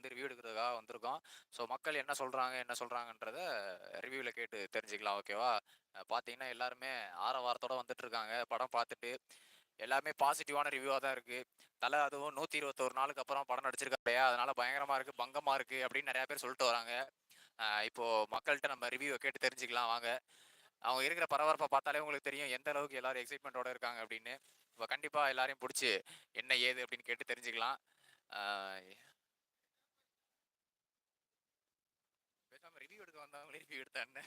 வந்து ரிவ்யூ எடுக்கிறதுக்காக வந்திருக்கோம். ஸோ மக்கள் என்ன சொல்கிறாங்க என்ன சொல்கிறாங்கன்றத ரிவ்யூவில் கேட்டு தெரிஞ்சுக்கலாம் ஓகேவா பார்த்தீங்கன்னா எல்லாருமே ஆரவாரத்தோட வந்துட்டு வந்துட்டுருக்காங்க படம் பார்த்துட்டு எல்லாமே பாசிட்டிவான ரிவ்யூவாக தான் இருக்குது தலை அதுவும் நூற்றி இருபத்தோரு நாளுக்கு அப்புறம் படம் நடிச்சிருக்காரு அதனால் பயங்கரமாக இருக்குது பங்கமாக இருக்குது அப்படின்னு நிறையா பேர் சொல்லிட்டு வராங்க. இப்போது மக்கள்கிட்ட நம்ம ரிவ்யூவை கேட்டு தெரிஞ்சுக்கலாம் வாங்க. அவங்க இருக்கிற பரபரப்பை பார்த்தாலே உங்களுக்கு தெரியும் எந்த அளவுக்கு எல்லாரும் எக்ஸைட்மெண்ட்டோட இருக்காங்க அப்படின்னு. இப்போ கண்டிப்பாக எல்லாரையும் பிடிச்சி என்ன ஏது அப்படின்னு கேட்டு தெரிஞ்சுக்கலாம் ஆஹ் பேசாம ரிவ்யூ வந்தவங்களே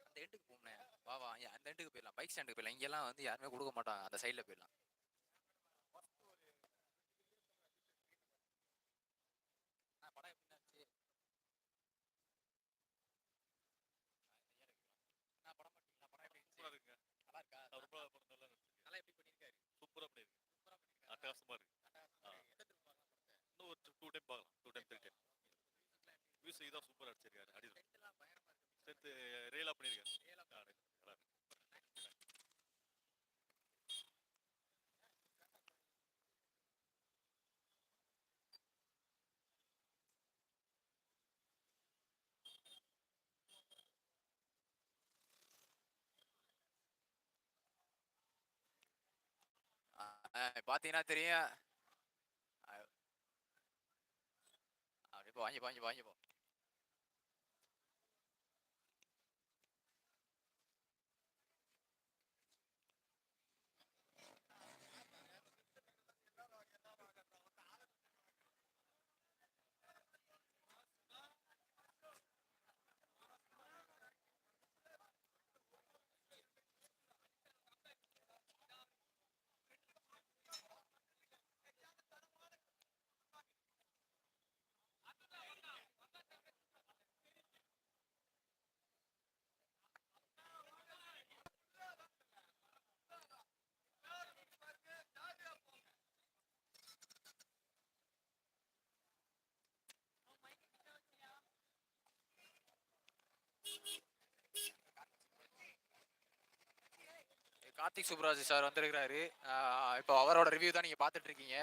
அந்த எண்டுக்கு போகணும். வா வா அந்த எண்டுக்கு போயிடலாம். பைக் ஸ்டாண்டுக்கு போயிடலாம். இங்கெல்லாம் வந்து யாருமே கொடுக்க மாட்டாங்க. அந்த சைடில் போயிடலாம் ஆ, படம் எப்படி இருந்துச்சு? ஆ, படம் பார்த்தீங்களா? படம் எப்படி இருந்துச்சு? சூப்பரா இருக்குங்க நல்லா இருக்கா? ரொம்ப படம் நல்லா இருக்கு நல்லா எப்படி பண்ணியிருக்காரு? சூப்பரா பண்ணிருக்கு சூப்பரா பண்ணியிருக்காரா? அட்டகாசமா இருக்கு அட்டகாசமா ஆ. இருக்கு. எத்தனை திரும்ப பார்க்கலாம் படத்தை? இன்னும் ஒரு டூ டைம் பார்க்கலாம் two time three time music தான் சூப்பர் அடிச்சிருக்காரு அடி சேர்த்து ரியலா பண்ணியிருக்காரு Real பாத்தீங்கன்னா தெரியும். அப்படியே வாங்கி வாங்கி போ, வாங்கி போ. கார்த்திக் சுப்ராஜ் சார் வந்திருக்கிறாரு. இப்போ அவரோட ரிவ்யூ தான் நீங்க பார்த்துட்டு இருக்கீங்க.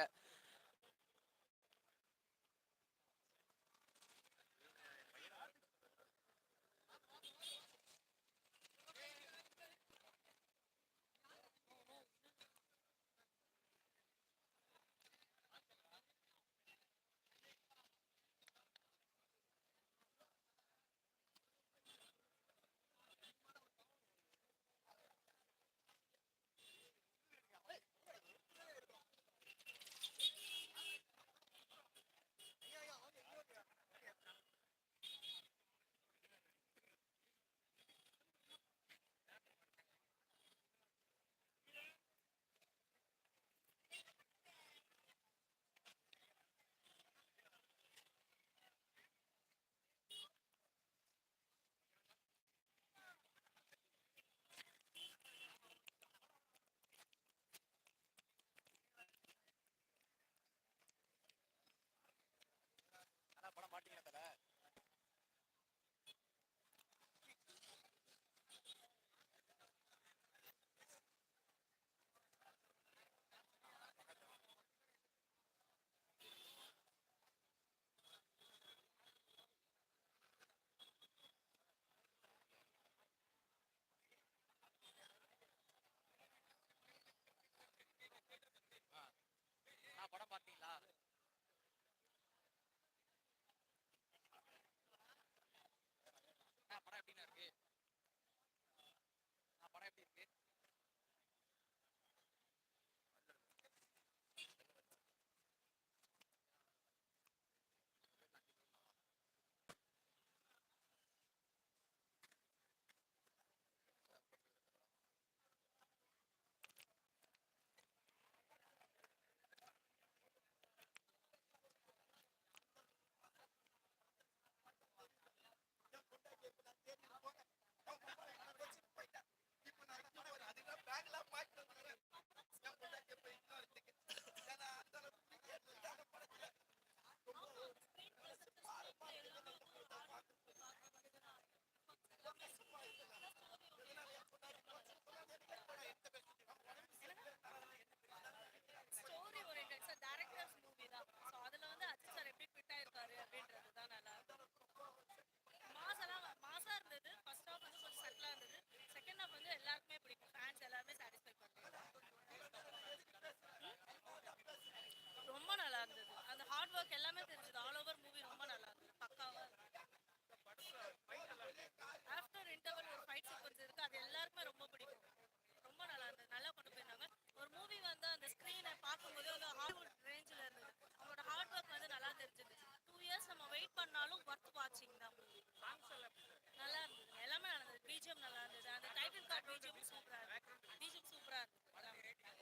பிஜிஎம் சூப்பராக இருக்கு. பிஜிஎம் சூப்பராக இருக்கு.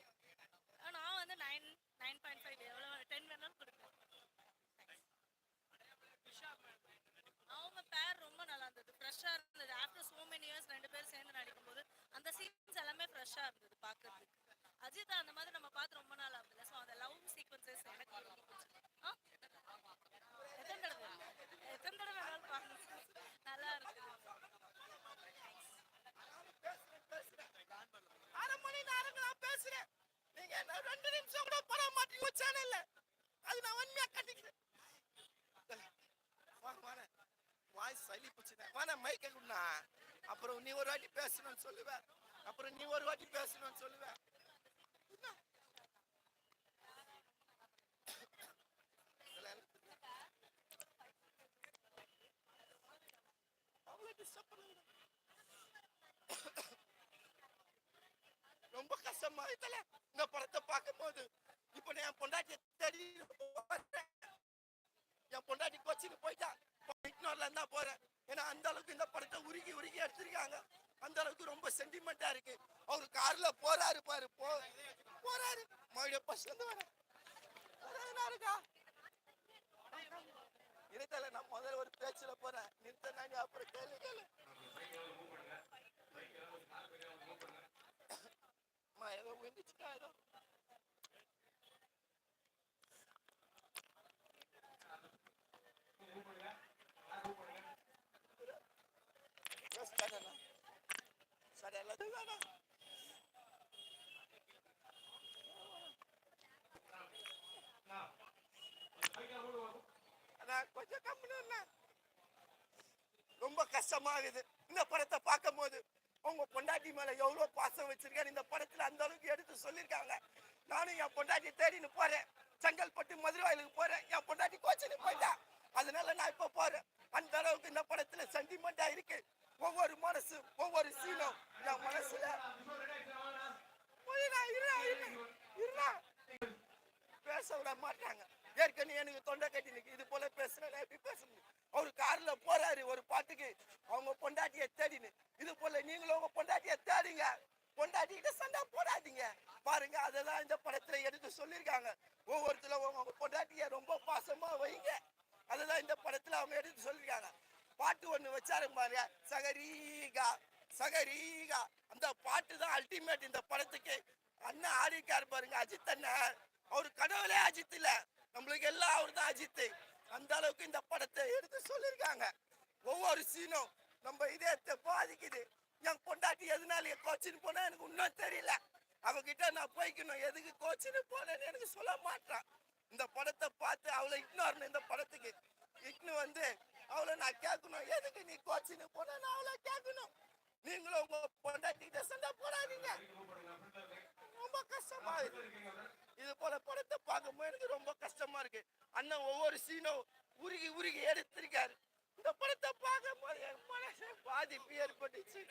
நான் வந்து நைன் நைன் பாயிண்ட் ஃபைவ் எவ்வளோ டென் வேணாலும் கொடுப்பேன். அவங்க பேர் ரொம்ப நல்லா இருந்தது. ஃப்ரெஷ்ஷாக இருந்தது. ஆஃப்டர் சோ மெனி இயர்ஸ் ரெண்டு பேரும் சேர்ந்து நடிக்கும் போது அந்த சீன்ஸ் எல்லாமே ஃப்ரெஷ்ஷாக இருந்தது பார்க்கறதுக்கு. அஜித் அந்த மாதிரி நம்ம பார்த்து ரொம்ப நாள் ஆகுதுல்ல ஸோ அந்த லவ் சீக்வன்சஸ் எனக்கு நீங்க ரெண்டு நிமிஷம் கூட போட மாட்டீங்க சேனல்ல அது நான் உண்மையா கட்டிக்கிறேன். வாங்க வாங்க வாய்ஸ் சளி பிடிச்சிட்டேன் வாங்க மைக்க குண்ணா அப்புறம் நீ ஒரு வாட்டி பேசணும்னு சொல்லுவ. அப்புறம் நீ ஒரு வாட்டி பேசணும்னு சொல்லுவ. அவ்வளோ டிஸ்டர்ப் பண்ணுங்க ரொம்ப கஷ்டமா இருக்குல்ல. இந்த படத்தை பார்க்கும்போது இப்போ நான் என் பொண்டாட்டிய தேடி என் பொண்டாட்டி கொச்சிக்கு போயிட்டா இக்னோர்ல இருந்தா போறேன். ஏன்னா அந்த அளவுக்கு இந்த படத்தை உருகி உருகி எடுத்திருக்காங்க. அந்த அளவுக்கு ரொம்ப சென்டிமெண்டா இருக்கு. அவரு கார்ல போறாரு பாரு போ. போறாரு. மறுபடியும் பஸ்ல இருந்து வரேன் வரேன் இருக்கா? இருத்தல நான் முதல்ல ஒரு பேச்சுல போறேன். நிறுத்தினாங்க அப்புறம் கேளு கேளு. அம்மா ஏதோ விழுந்துச்சுக்கா ஏதோ Yes, சரி எல்லாத்தையும் வேணாம் அண்ணா, கொஞ்சம் கம்முனு இருண்ணா. ரொம்ப கஷ்டமாகுது இந்த படத்தை பார்க்கும் போது உங்க பொண்டாட்டி மேல எவ்வளவு பாசம் வச்சிருக்காரு இந்த படத்துல அந்த அளவுக்கு எடுத்து சொல்லிருக்காங்க. நானும் என் பொண்டாட்டி தேடின்னு போறேன். செங்கல்பட்டு மதுரவாயிலுக்கு போறேன். என் பொண்டாட்டி கோச்சின்னு போயிட்டேன் அதனால நான் இப்ப போறேன். அந்த அளவுக்கு இந்த படத்துல சென்டிமெண்டா இருக்கு. ஒவ்வொரு மனசு ஒவ்வொரு சீனும் என் மனசுல. பேச விட மாட்டாங்க. ஏற்கனவே எனக்கு தொண்டை கட்டி நிக்கு. இது போல பேசுறேன் எப்படி பேச முடியும்? அவரு கார்ல போறாரு ஒரு பாட்டுக்கு அவங்க பொண்டாட்டிய தேடின்னு இது போல நீங்களும் உங்க பொண்டாட்டிய தேடிங்க. பொண்டாட்டிகிட்ட சண்டை போடாதீங்க. பாருங்க அதெல்லாம் இந்த படத்துல எடுத்து சொல்லியிருக்காங்க. ஒவ்வொருத்தரும் உங்க பொண்டாட்டிய ரொம்ப பாசமா வைங்க. அதெல்லாம் இந்த படத்துல அவங்க எடுத்து சொல்லியிருக்காங்க. பாட்டு ஒண்ணு வச்சாரு பாருங்க சகரீகா சகரீகா. அந்த பாட்டு தான் அல்டிமேட் இந்த படத்துக்கு. அண்ணன் ஆடிக்காரு பாருங்க அஜித் அண்ணன். அவர் கடவுளே அஜித் இல்ல. நம்மளுக்கு எல்லாம் அவர் தான் அஜித் அந்த அளவுக்கு இந்த படத்தை எடுத்து சொல்லியிருக்காங்க. ஒவ்வொரு சீனும் நம்ம இதயத்தை பாதிக்குது. என் பொண்டாட்டி எதனால கோச்சின்னு போனா எனக்கு இன்னும் தெரியல. அவகிட்ட நான் போய்க்கணும். எதுக்கு கோச்சின்னு போனேன்னு எனக்கு சொல்ல மாட்டான் இந்த படத்தை பார்த்து அவளை இக்னோர்னு இந்த படத்துக்கு இக்னு வந்து அவளை நான் கேட்கணும். எதுக்கு நீ கோச்சின்னு போன நான் அவளை கேட்கணும். நீங்களும் உங்க பொண்டாட்டிகிட்ட சண்டை போடாதீங்க. ரொம்ப கஷ்டமா இருக்கு. இது போல படத்தை பார்க்கும்போது எனக்கு ரொம்ப கஷ்டமா இருக்கு. அண்ணன் ஒவ்வொரு சீனும் உருகி உருகி எடுத்திருக்காரு. இந்த படத்தை பார்க்கும்போது என் மனசு பாதிப்பு ஏற்பட்டுச்சு.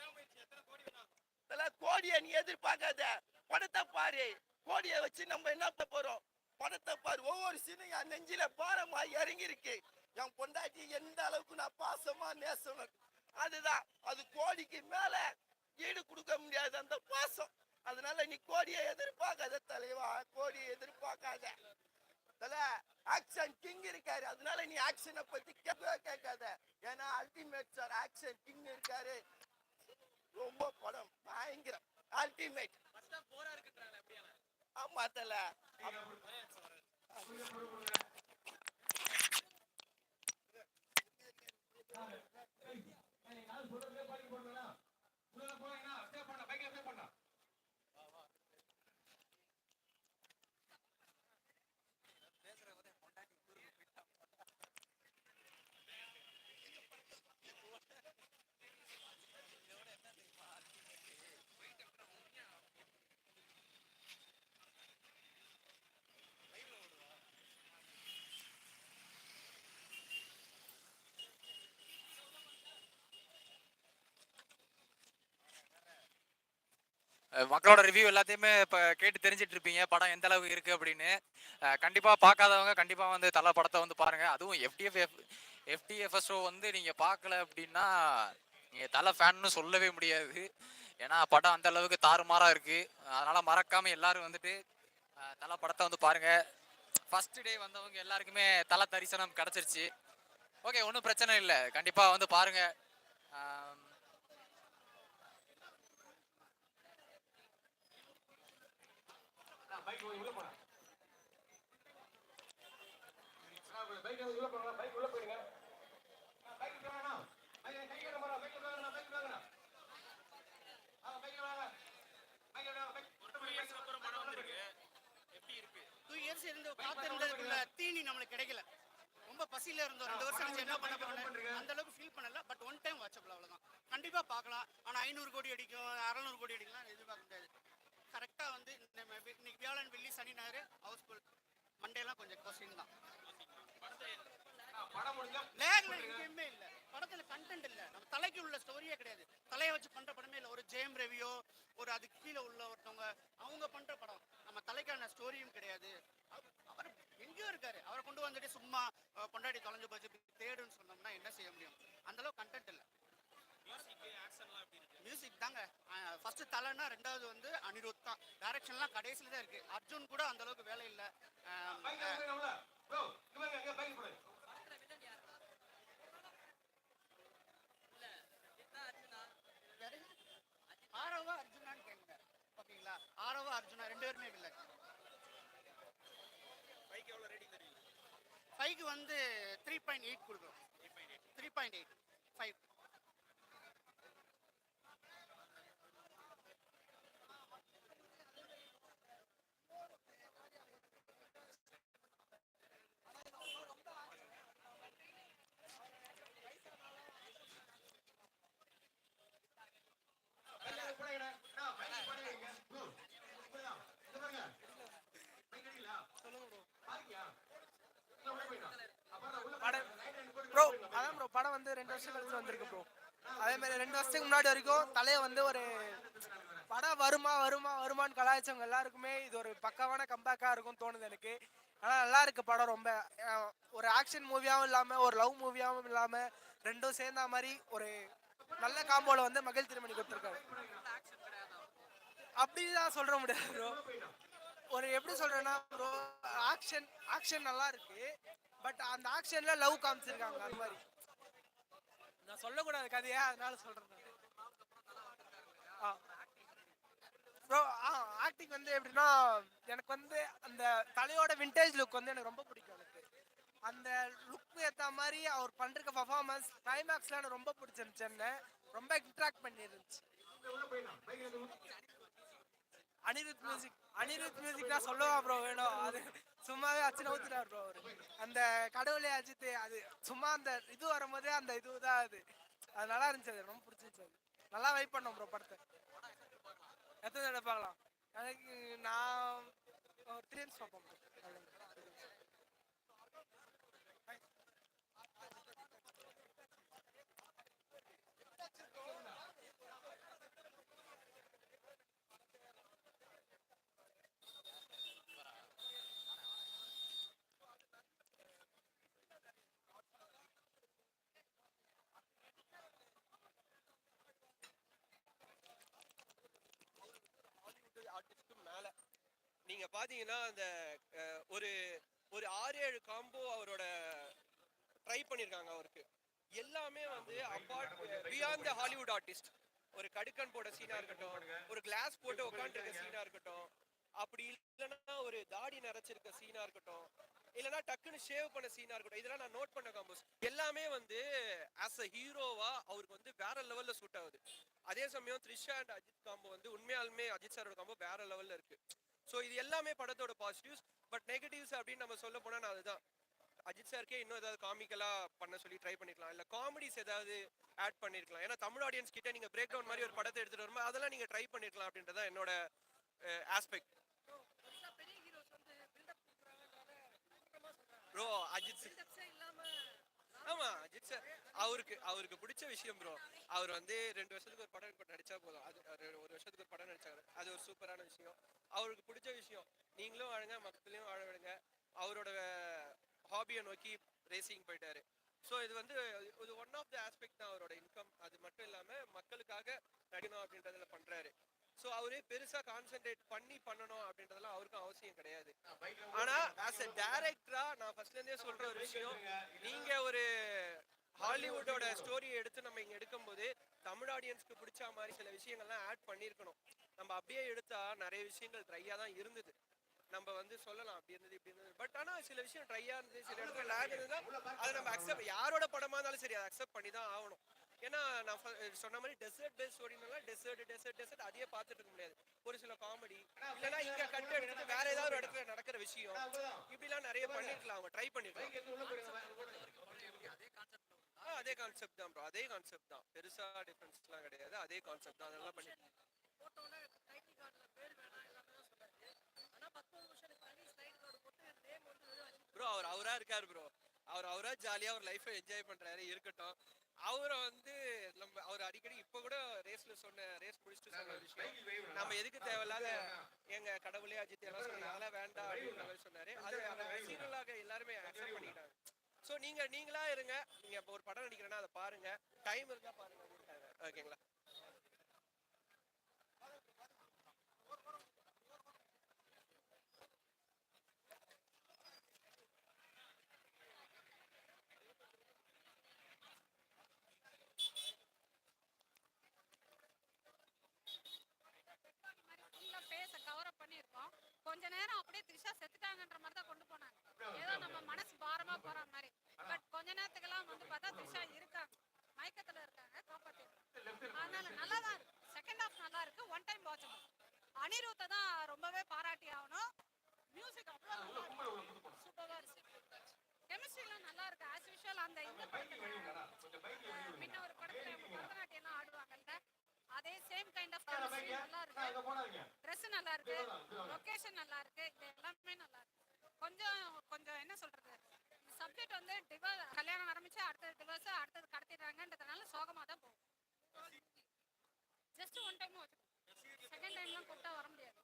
இதெல்லாம் கோடியை நீ எதிர்பார்க்காத. படத்தை பாரு. கோடியை வச்சு நம்ம என்ன பண்ண போறோம்? படத்தை பாரு. ஒவ்வொரு சீனும் என் நெஞ்சில பாரமா இறங்கி இருக்கு என் பொண்டாட்டி எந்த அளவுக்கு நான் பாசமா நேசம் அதுதான். அது கோடிக்கு மேல ஈடு கொடுக்க முடியாது அந்த பாசம். அதனால நீ கோடியை எதிர்பார்க்காத தலைவா கோடியை எதிர்பார்க்காத தல ஆக்ஷன் கிங் இருக்காரு அதனால நீ ஆக்ஷனை பத்தி கேட்கவே கேட்காத ஏன்னா அல்டிமேட் சார் ஆக்ஷன் கிங் இருக்காரு ரொம்ப படம் பயங்கரம் அல்டிமேட் ஆமா தல அஹ் மக்களோட ரிவ்யூ எல்லாத்தையுமே இப்போ கேட்டு தெரிஞ்சிட்டு இருப்பீங்க. படம் எந்த அளவுக்கு இருக்கு அப்படின்னு. கண்டிப்பாக கண்டிப்பா பார்க்காதவங்க கண்டிப்பா வந்து தலை படத்தை வந்து பாருங்க. அதுவும் எஃப்டிஎஃப் எஃப்டிஎஃப்எஸ்ஓ ஷோ வந்து நீங்க பார்க்கல அப்படின்னா நீங்க தலை ஃபேன்னு சொல்லவே முடியாது. ஏன்னா படம் அந்த அளவுக்கு தாறுமாறா இருக்கு. அதனால மறக்காம எல்லாரும் வந்துட்டு தலை படத்தை வந்து பாருங்க. ஃபர்ஸ்ட் டே வந்தவங்க எல்லாருக்குமே தலை தரிசனம் கிடைச்சிருச்சு. ஓகே ஒன்றும் பிரச்சனை இல்லை. கண்டிப்பாக வந்து பாருங்கள் ஆம், டூ இயர்ஸ் இருந்து காத்திருந்ததுக்குள்ள தீனி நம்மளுக்கு கிடைக்கல வெளியில இருந்தோம் ரெண்டு வருஷம் கழிச்சு என்ன பண்ண போறோம் அந்த அளவுக்கு ஃபீல் பண்ணல. பட் ஒன் டைம் வாட்சபிள் அவ்வளவுதான். கண்டிப்பா பார்க்கலாம். ஆனா ஐநூறு கோடி அடிக்கும் அறநூறு கோடி அடிக்கலாம் எதிர்பார்க்க முடியாது. கரெக்டா வந்து இன்னைக்கு வியாழன் வெள்ளி சனி ஞாயிறு ஹவுஸ்ஃபுல் மண்டேலாம் கொஞ்சம் கொஸ்டின் தான். லேக்ல எங்கேயுமே இல்ல. படத்துல கண்டென்ட் இல்ல. நம்ம தலைக்கு உள்ள ஸ்டோரியே கிடையாது. தலையை வச்சு பண்ற படமே இல்ல. ஒரு ஜெயம் ரவியோ ஒரு அதுக்கு கீழே உள்ள ஒருத்தவங்க அவங்க பண்ற படம். நம்ம தலைக்கான ஸ்டோரியும் கிடையாது. எங்கேயோ இருக்காரு. அவரை கொண்டு வந்துட்டு சும்மா பொண்டாட்டி தொலைஞ்சு போச்சு தேடுன்னு சொன்னோம்னா என்ன செய்ய முடியும்? அந்த அளவுக்கு கண்டென்ட் இல்ல. மியூசிக் தாங்க. ஃபர்ஸ்ட் தலைன்னா ரெண்டாவது வந்து அனிருத் தான். டைரக்ஷன்லாம் கடைசியில தான் இருக்கு. அர்ஜுன் கூட அந்த அளவுக்கு வேலை இல்ல? ஆரவா அர்ஜுனான்னு கேளுங்க ஓகேங்களா? ஆரவா அர்ஜுனா ரெண்டு பேருமே இல்லை. ஃபைவ்க்கு வந்து த்ரீ பாயிண்ட் எயிட் கொடுக்குறோம் த்ரீ பாயிண்ட் எயிட் ஃபைவ் படம் ப்ரோ அதான் ப்ரோ படம் வந்து ரெண்டு வருஷம் கழிச்சு வந்திருக்கு ப்ரோ அதே மாதிரி ரெண்டு வருஷத்துக்கு முன்னாடி வரைக்கும் தலையை வந்து ஒரு படம் வருமா வருமா வருமான்னு கலாய்ச்சவங்க எல்லாருக்குமே இது ஒரு பக்காவான கம்பேக்காக இருக்கும் தோணுது எனக்கு. ஆனால் நல்லா இருக்கு படம் ரொம்ப. ஒரு ஆக்ஷன் மூவியாகவும் இல்லாமல் ஒரு லவ் மூவியாகவும் இல்லாமல் ரெண்டும் சேர்ந்த மாதிரி ஒரு நல்ல காம்போல வந்து மகிழ் திருமணி கொடுத்துருக்காரு. அப்படிதான் சொல்ற முடியாது ப்ரோ ஒரு எப்படி சொல்றேன்னா ப்ரோ ஆக்ஷன் ஆக்ஷன் நல்லா இருக்கு. பட் அந்த ஆக்ஷன்ல லவ் காமிச்சிருக்காங்க அந்த மாதிரி. நான் சொல்லக்கூடாது கதையா அதனால சொல்றேன் ப்ரோ ஆ. ஆக்டிங் வந்து எப்படின்னா எனக்கு வந்து அந்த தலையோட விண்டேஜ் லுக் வந்து எனக்கு ரொம்ப பிடிக்கும் எனக்கு. அந்த லுக் ஏற்ற மாதிரி அவர் பண்ணுற பர்ஃபார்மன்ஸ் கிளைமேக்ஸ்லாம் எனக்கு ரொம்ப பிடிச்சிருந்துச்சு என்ன. ரொம்ப இன்ட்ராக்ட் பண்ணிருந்துச்சு. அனிருத் மியூசிக் அனிருத் மியூசிக் தான் சொல்லவா ப்ரோ வேணும்? அது சும்மாவே அச்சு நவுத்துட்டார் ப்ரோ அவரு. அந்த கடவுளே அஜித் அது சும்மா அந்த இது வரும்போதே அந்த இது தான் அது. அது நல்லா இருந்துச்சு அது ரொம்ப பிடிச்சிருச்சு அது. நல்லா வெயிட் பண்ணோம் ப்ரோ படத்தை. எத்தனை தடவை பார்க்கலாம்? எனக்கு நான் ஒரு த்ரீ இயர்ஸ் பார்ப்போம் ப்ரோ அவ்வளவுதான். ஆர்டிஸ்ட்க்கு மேல நீங்க பாத்தீங்கன்னா அந்த ஒரு ஒரு ஆறு ஏழு காம்போ அவரோட ட்ரை பண்ணிருக்காங்க அவருக்கு. எல்லாமே வந்து apart beyond the Hollywood artist ஒரு கடுக்கன் போட சீனா இருக்கட்டும் ஒரு கிளாஸ் போட்டு உட்காந்துருக்க சீனா இருக்கட்டும் அப்படி இல்லைன்னா ஒரு தாடி நிறைச்சிருக்க சீனா இருக்கட்டும் இல்லைன்னா டக்குன்னு ஷேவ் பண்ண சீனா இருக்கட்டும் இதெல்லாம் நான் நோட் பண்ண காம்போஸ் எல்லாமே வந்து ஆஸ் அ ஹீரோவா அவருக்கு வந்து வேற லெவல்ல சூட் ஆகுது. அதே சமயம் த்ரிஷா அண்ட் அஜித் காம்போ வந்து உண்மையாலுமே அஜித் சாரோட காம்போ வேற லெவல்ல இருக்கு. ஸோ இது எல்லாமே படத்தோட பாசிட்டிவ்ஸ் பட் நெகட்டிவ்ஸ் அப்படின்னு நம்ம சொல்ல போனா நான் அதுதான். அஜித் சாருக்கே இன்னும் ஏதாவது காமிக்கலா பண்ண சொல்லி ட்ரை பண்ணிருக்கலாம் இல்ல காமெடிஸ் ஏதாவது ஆட் பண்ணிருக்கலாம். ஏன்னா தமிழ் ஆடியன்ஸ் கிட்ட நீங்க பிரேக் டவுன் மாதிரி ஒரு படத்தை எடுத்துட்டு வரும்போது அதெல்லாம் நீங்க ட்ரை பண்ணிருக்கலாம் அப்படின்றத என்னோட ஆஸ்பெக்ட் ப்ரோ அஜித் ஆமா அஜித் சார் அவருக்கு அவருக்கு பிடிச்ச விஷயம் ப்ரோ அவர் வந்து ரெண்டு வருஷத்துக்கு ஒரு படம் இப்ப நடிச்சா போதும். அது ஒரு வருஷத்துக்கு ஒரு படம் நடிச்சாரு. அது ஒரு சூப்பரான விஷயம். அவருக்கு பிடிச்ச விஷயம் நீங்களும் வாழுங்க மக்களையும் வாழ விடுங்க அவரோட ஹாபியை நோக்கி ரேசிங் போயிட்டாரு. ஸோ இது வந்து இது ஒன் ஆஃப் த ஆஸ்பெக்ட் தான் அவரோட இன்கம் அது மட்டும் இல்லாமல் மக்களுக்காக நடிக்கணும் அப்படின்றதுல பண்ணுறாரு ஸோ அவரே பெருசா கான்சென்ட்ரேட் பண்ணி பண்ணணும் அப்படின்றதெல்லாம் அவருக்கும் அவசியம் கிடையாது. ஆனா ஆஸ் எ டைரக்டரா நான் ஃபர்ஸ்ட்ல இருந்தே சொல்ற ஒரு விஷயம் நீங்க ஒரு ஹாலிவுட்டோட ஸ்டோரியை எடுத்து நம்ம இங்க எடுக்கும்போது தமிழ் ஆடியன்ஸ்க்கு பிடிச்ச மாதிரி சில விஷயங்கள்லாம் ஆட் பண்ணியிருக்கணும். நம்ம அப்படியே எடுத்தா நிறைய விஷயங்கள் ட்ரையா தான் இருந்தது. நம்ம வந்து சொல்லலாம் அப்படி இருந்தது இப்படி இருந்தது. பட் ஆனா சில விஷயம் ட்ரையா இருந்தது சில இடத்துல லேக் இருந்தது அதை நம்ம அக்செப்ட் யாரோட படமா இருந்தாலும் சரி அதை அக்செப்ட் பண்ணி தான் ஆகணும். ஏன்னா நான் சொன்ன மாதிரி டெசர்ட் பேஸ் ஓடினால டெசர்ட் டெசர்ட் டெசர்ட் அதையே பார்த்துட்டு இருக்க முடியாது. ஒரு சில காமெடி இல்லைன்னா இங்க கண்டு எடுத்து வேற ஏதாவது ஒரு இடத்துல நடக்கிற விஷயம். இப்படிலாம் நிறைய பண்ணிருக்கலாம் அவங்க ட்ரை பண்ணிருக்கலாம். அதே கான்செப்ட் தான் ப்ரோ அதே கான்செப்ட் தான். பெருசா டிஃபரன்ஸ்லாம் கிடையாது. அதே கான்செப்ட் தான். அதெல்லாம் பண்ணி ப்ரோ அவர் அவரா இருக்காரு ப்ரோ அவர் அவரா ஜாலியா அவர் லைஃபை என்ஜாய் பண்றாரு இருக்கட்டும். அவரை வந்து நம்ம அவர் அடிக்கடி இப்ப கூட ரேஸ்ல சொன்ன ரேஸ் முடிச்சுட்டு சொன்ன விஷயம். நம்ம எதுக்கு தேவையில்லாத எங்க கடவுளே அஜித் எல்லாம் சொன்னாங்க. அதெல்லாம் வேண்டாம் அப்படின்ற மாதிரி சொன்னாரு. அது ரசிகர்களாக எல்லாருமே அக்செப்ட் பண்ணிக்கிட்டாங்க ஸோ நீங்க நீங்களா இருங்க. நீங்க இப்போ ஒரு படம் நடிக்கிறேன்னா அதை பாருங்க. டைம் இருந்தா பாருங்க. ஓகேங்களா ஃபுல்லா ஃபேஸை கவர் அப் பண்ணியிருக்கோம் கொஞ்ச நேரம் அப்படியே த்ரிஷா செத்துட்டாங்கன்ற மாதிரி தான் கொண்டு போனாங்க ஏதோ நம்ம மனசு பாரமா போற மாதிரி பட் கொஞ்ச நேரத்துக்கெல்லாம் வந்து பார்த்தா த்ரிஷா இருக்காங்க மயக்கத்துல இருக்காங்க நல்லா தான் இருக்கு. செகண்ட் ஹாஃப் நல்லா இருக்கு. ஒன் டைம் வாட்சபிள் அனிருத்தை தான் ரொம்பவே பாராட்டி ஆகணும். மியூசிக் அவ்வளோ சூப்பராக இருக்கு. கெமிஸ்ட்ரிலாம் நல்லா இருக்கு. ஆஸ் யூஷுவல் அந்த இந்த படத்துல முன்ன ஒரு படத்துல பரதநாட்டியம் ஆடுவாங்கல்ல அதே சேம் கைண்ட் ஆஃப் கெமிஸ்ட்ரி நல்லா இருக்கு. ட்ரெஸ் நல்லா இருக்கு. லொகேஷன் நல்லா இருக்கு. இது எல்லாமே நல்லா இருக்கு. கொஞ்சம் கொஞ்சம் என்ன சொல்றது? சப்ஜெக்ட் வந்து டிவோர்ஸ் கல்யாணம் ஆரம்பிச்சு அடுத்தது டிவோர்ஸ் அடுத்தது கடத்திடுறாங்கன்றதுனால சோகமா தான் ஜஸ்ட் ஒன் டைம் செகண்ட் டைம்லாம் கூப்பிட்டா வர முடியாது.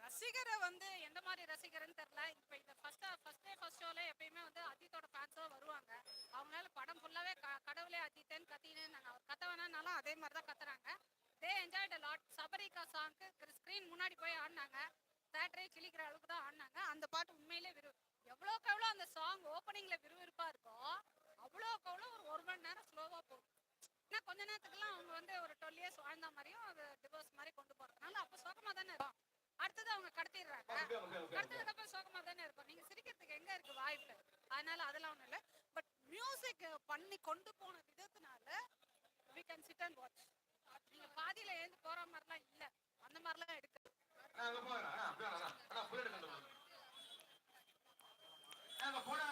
ரசிகரை வந்து எந்த மாதிரி ரசிகர்னு தெரில இப்போ இந்த ஃபர்ஸ்ட் ஃபர்ஸ்ட் டே ஃபர்ஸ்ட் ஷோல எப்பயுமே வந்து அஜித்தோட ஃபேன்ஸோ வருவாங்க. அவங்களால படம் ஃபுல்லாகவே க கடவுளே அஜித்தேன்னு கத்தினேன்னு அவர் கத்த வேணாலும் அதே மாதிரி தான் கத்துறாங்க தே என்ஜாய்ட் லாட் சபரிகா சாங்க்கு ஸ்க்ரீன் முன்னாடி போய் ஆடினாங்க. தேட்டரே கிழிக்கிற அளவுக்கு தான் ஆடினாங்க. அந்த பாட்டு உண்மையிலே விரு எவ்வளோக்கு எவ்வளோ அந்த சாங் ஓப்பனிங்கில் விறுவிறுப்பாக இருக்கோ அவ்வளோக்கு அவ்வளோ ஒரு ஒரு மணி நேரம் ஸ்லோவாக போகும். ஏன்னா கொஞ்ச நேரத்துக்குலாம் அவங்க வந்து ஒரு டுவெல் இயர்ஸ் வாழ்ந்த மாதிரியும் அது டிவோர்ஸ் மாதிரி கொண்டு போறதுனால அப்போ சோகமா தானே இருக்கும். அடுத்தது அவங்க கடத்திடுறாங்க. கடத்ததுக்கு அப்புறம் சோகமா தானே இருக்கும். நீங்க சிரிக்கிறதுக்கு எங்க இருக்கு வாய்ப்பு? அதனால அதெல்லாம் ஒண்ணும் இல்ல. பட் மியூசிக் பண்ணி கொண்டு போன விதத்தினால we can sit and watch நீங்க பாதியில ஏந்து போற மாதிரிலாம் இல்ல. அந்த மாதிரிலாம் எடுக்க. போனா